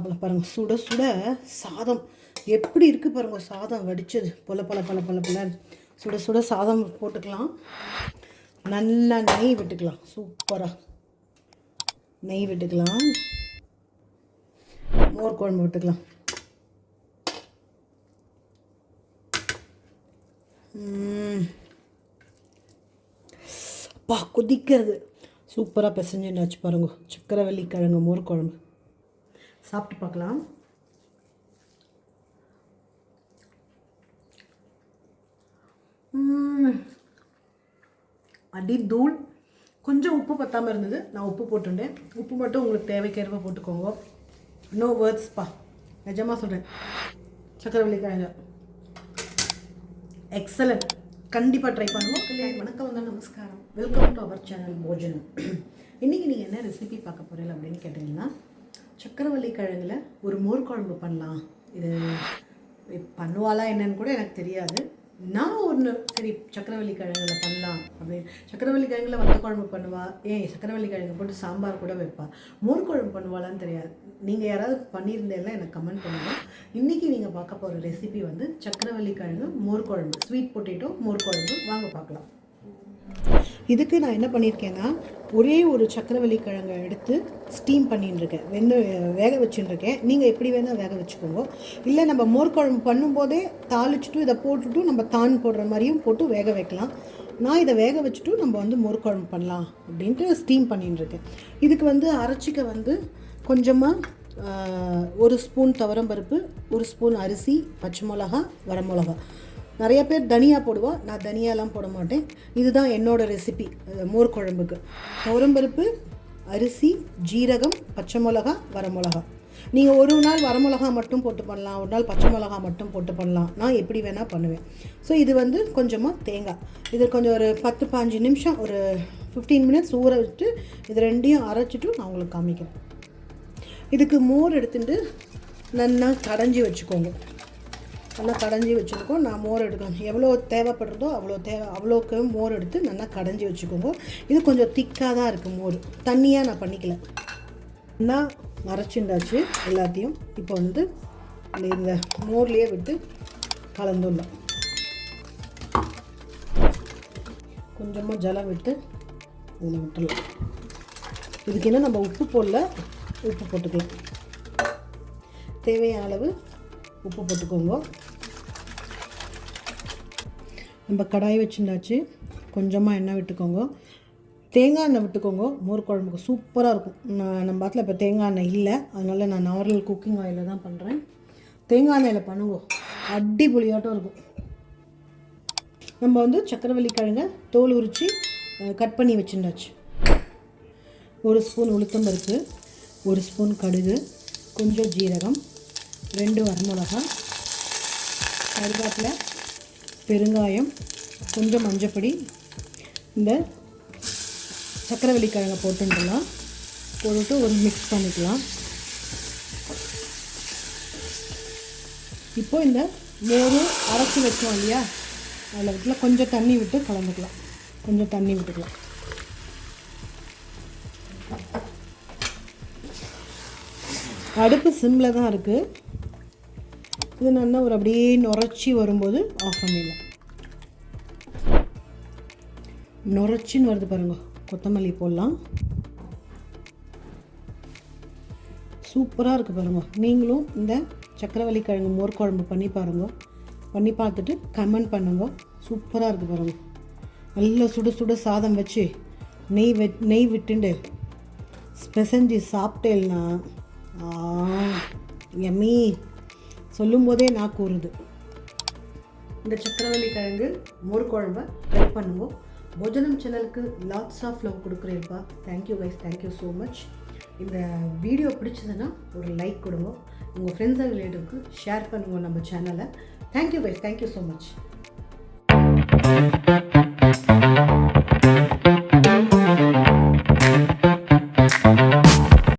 சாப்பிடலாம் பாருங்கள் சுட சுட சாதம். எப்படி இருக்குது பாருங்கள் சாதம் வடிச்சது. பொல பொல பல பல பல. சுட சுட சாதம் போட்டுக்கலாம். நல்லா நெய் விட்டுக்கலாம். சூப்பராக நெய் விட்டுக்கலாம். மோர் குழம்பு விட்டுக்கலாம். ம். அப்பா கொதிக்கிறது. சூப்பராக பிசைஞ்சுன்னு வச்சு பாருங்க. சக்கரவள்ளி கிழங்கு மோர் குழம்பு சாப்பிட்டு பார்க்கலாம். அடி தூள் கொஞ்சம் உப்பு பத்தாமல் இருந்தது. நான் உப்பு போட்டுட்டேன் உப்பு மட்டும் உங்களுக்கு தேவைக்கேற்ப போட்டுக்கோங்க. நோ வேர்ட்ஸ்ப்பா நிஜமாக சொல்கிறேன் சக்கரவள்ளி கிழங்கு எக்ஸலண்ட் கண்டிப்பாக ட்ரை பண்ணுவோம் இல்லை வணக்கம் வந்து நமஸ்காரம். வெல்கம் டு அவர் சேனல் போஜனம் இன்றைக்கி நீங்கள் என்ன ரெசிபி பார்க்க போகிறீங்க அப்படின்னு கேட்டிங்கன்னா சக்கரவள்ளி கிழங்குல ஒரு மோர் குழம்பு பண்ணலாம். இது பண்ணுவாளா என்னன்னு கூட எனக்கு தெரியாது. நான் ஒன்று சரி சக்கரவள்ளி கிழங்குல பண்ணலாம் அப்படின்னு. சக்கரவள்ளி கிழங்குல வத்த குழம்பு பண்ணுவா. ஏன் சக்கரவள்ளி கிழங்கு போட்டு சாம்பார் கூட வைப்பா. மோர் குழம்பு பண்ணுவாளான்னு தெரியாது. நீங்கள் யாராவது பண்ணியிருந்தேன்னா எனக்கு கமெண்ட் பண்ணுங்கள் இன்றைக்கி நீங்கள் பார்க்க போகிற ரெசிபி வந்து சக்கரவள்ளி கிழங்கு மோர் குழம்பு ஸ்வீட் பொட்டேட்டோ மோர் குழம்பு வாங்க பார்க்கலாம். இதுக்கு நான் என்ன பண்ணியிருக்கேன்னா ஒரே ஒரு சக்கரவள்ளி கிழங்கை எடுத்து ஸ்டீம் பண்ணிட்டுருக்கேன் வெந்து வேக வச்சுட்டுருக்கேன் நீங்கள் எப்படி வேணால் வேக வச்சுக்கோங்க. இல்லை நம்ம மோர்க்குழம்பு பண்ணும்போதே தாளிச்சுட்டு இதை போட்டுட்டு நம்ம தான் போடுற மாதிரியும் போட்டு வேக வைக்கலாம். நான் இதை வேக வச்சுட்டு நம்ம வந்து மோர்க்குழம்பு பண்ணலாம் அப்படின்ட்டு ஸ்டீம் பண்ணிட்டுருக்கேன் இதுக்கு வந்து அரைச்சிக்க வந்து கொஞ்சமாக ஒரு ஸ்பூன் துவரம்பருப்பு ஒரு ஸ்பூன் அரிசி பச்சை மிளகா வரமிளகா நிறைய பேர் தனியா போடுவா. நான் தனியாலாம் போட மாட்டேன். இதுதான் என்னோட ரெசிபி மோர் குழம்புக்கு. துவரம்பருப்பு அரிசி ஜீரகம் பச்சை மிளகா வரமிளகா. நீங்கள் ஒரு நாள் வரமிளகா மட்டும் போட்டு பண்ணலாம். ஒரு நாள் பச்சை மிளகா மட்டும் போட்டு பண்ணலாம். நான் எப்படி வேணால் பண்ணுவேன். ஸோ இது வந்து கொஞ்சமாக தேங்காய். இது கொஞ்சம் ஒரு பத்து பாஞ்சு நிமிஷம் ஒரு ஃபிஃப்டீன் மினிட்ஸ் ஊற வச்சுட்டு இது ரெண்டையும் அரைச்சிட்டு நான் உங்களுக்கு காமிக்கிறேன். இதுக்கு மோர் எடுத்துட்டு நல்லா கடைஞ்சி வச்சுக்கோங்க. நல்லா கடைஞ்சி வச்சுருக்கோம். நான் மோர் எடுக்கணும். எவ்வளோ தேவைப்படுறதோ அவ்வளோ தேவை அவ்வளோக்கு மோர் எடுத்து நல்லா கடைஞ்சி வச்சுக்கோங்க. இது கொஞ்சம் திக்காக தான் இருக்குது மோர். தண்ணியாக நான் பண்ணிக்கல. நல்லா மறைச்சுண்டாச்சு எல்லாத்தையும். இப்போ வந்து இந்த இந்த மோர்லேயே விட்டு கலந்துடலாம். கொஞ்சமாக ஜலம் விட்டு இதில் விட்டுடலாம். இதுக்கு என்ன நம்ம உப்பு போடல உப்பு போட்டுக்கலாம். தேவையான அளவு உப்பு போட்டுக்கோங்க. நம்ம கடாய் வச்சுருந்தாச்சு கொஞ்சமாக எண்ணெய் விட்டுக்கோங்க. தேங்காய் எண்ணெய் விட்டுக்கோங்க. மோர் குழம்புக்கு சூப்பராக இருக்கும். நான் நம்ம பாட்டில் இப்போ தேங்காய் எண்ணெய் இல்லை. அதனால் நான் நார்மல் குக்கிங் ஆயிலில் தான் பண்ணுறேன் தேங்காய் எண்ணெயில் பண்ணுவோம் அடிப்பொலியாட்டம் இருக்கும். நம்ம வந்து சக்கரவள்ளி கிழங்க தோல் உரித்து கட் பண்ணி வச்சுருந்தாச்சு ஒரு ஸ்பூன் உளுத்தம்பருப்பு ஒரு ஸ்பூன் கடுகு கொஞ்சம் ஜீரகம் ரெண்டு வரமிளகா கருவேப்பிலை பெருங்காயம் கொஞ்சம் மஞ்சப்பொடி இந்த சக்கரவள்ளி கிழங்கை போட்டுடலாம் போட்டுட்டு ஒரு மிக்ஸ் பண்ணிக்கலாம். இப்போ இந்த மோரும் அரைச்சி வச்சோம் இல்லையா? அதில் விட்டுல கொஞ்சம் தண்ணி விட்டு கலந்துக்கலாம். கொஞ்சம் தண்ணி விட்டுக்கலாம். அடுப்பு சிம்மில் தான் இருக்குது இது நல்லா ஒரு அப்படியே நுரைச்சி வரும்போது ஆஃப் பண்ணிடலாம். நுரைச்சின்னு வருது பாருங்க. கொத்தமல்லி போடலாம். சூப்பராக இருக்குது பாருங்க. நீங்களும் இந்த சக்கரவள்ளி கிழங்கு மோர் குழம்பு பண்ணி பாருங்க. பண்ணி பார்த்துட்டு கமெண்ட் பண்ணுங்க. சூப்பராக இருக்குது பாருங்க. நல்லா சுட சுட சாதம் வச்சு நெய் வெ நெய் விட்டுண்டு ஸ்பெசஞ்சி சாப்பிட்டேன்னா எம்மி. சொல்லும் போதே நான் கூறுது. இந்த சக்கரவள்ளி கிழங்கு மோர் குழம்பை ட்ரை பண்ணுவோம். போஜனம் சேனலுக்கு lots of love கொடுக்குறேன்ப்பா. Thank you guys thank you so much இந்த வீடியோ பிடிச்சதுன்னா ஒரு லைக் கொடுங்க. உங்கள் ஃப்ரெண்ட்ஸ் அண்ட் ரிலேட்டிவ்க்கு ஷேர் பண்ணுங்க நம்ம சேனலை thank you guys thank you so much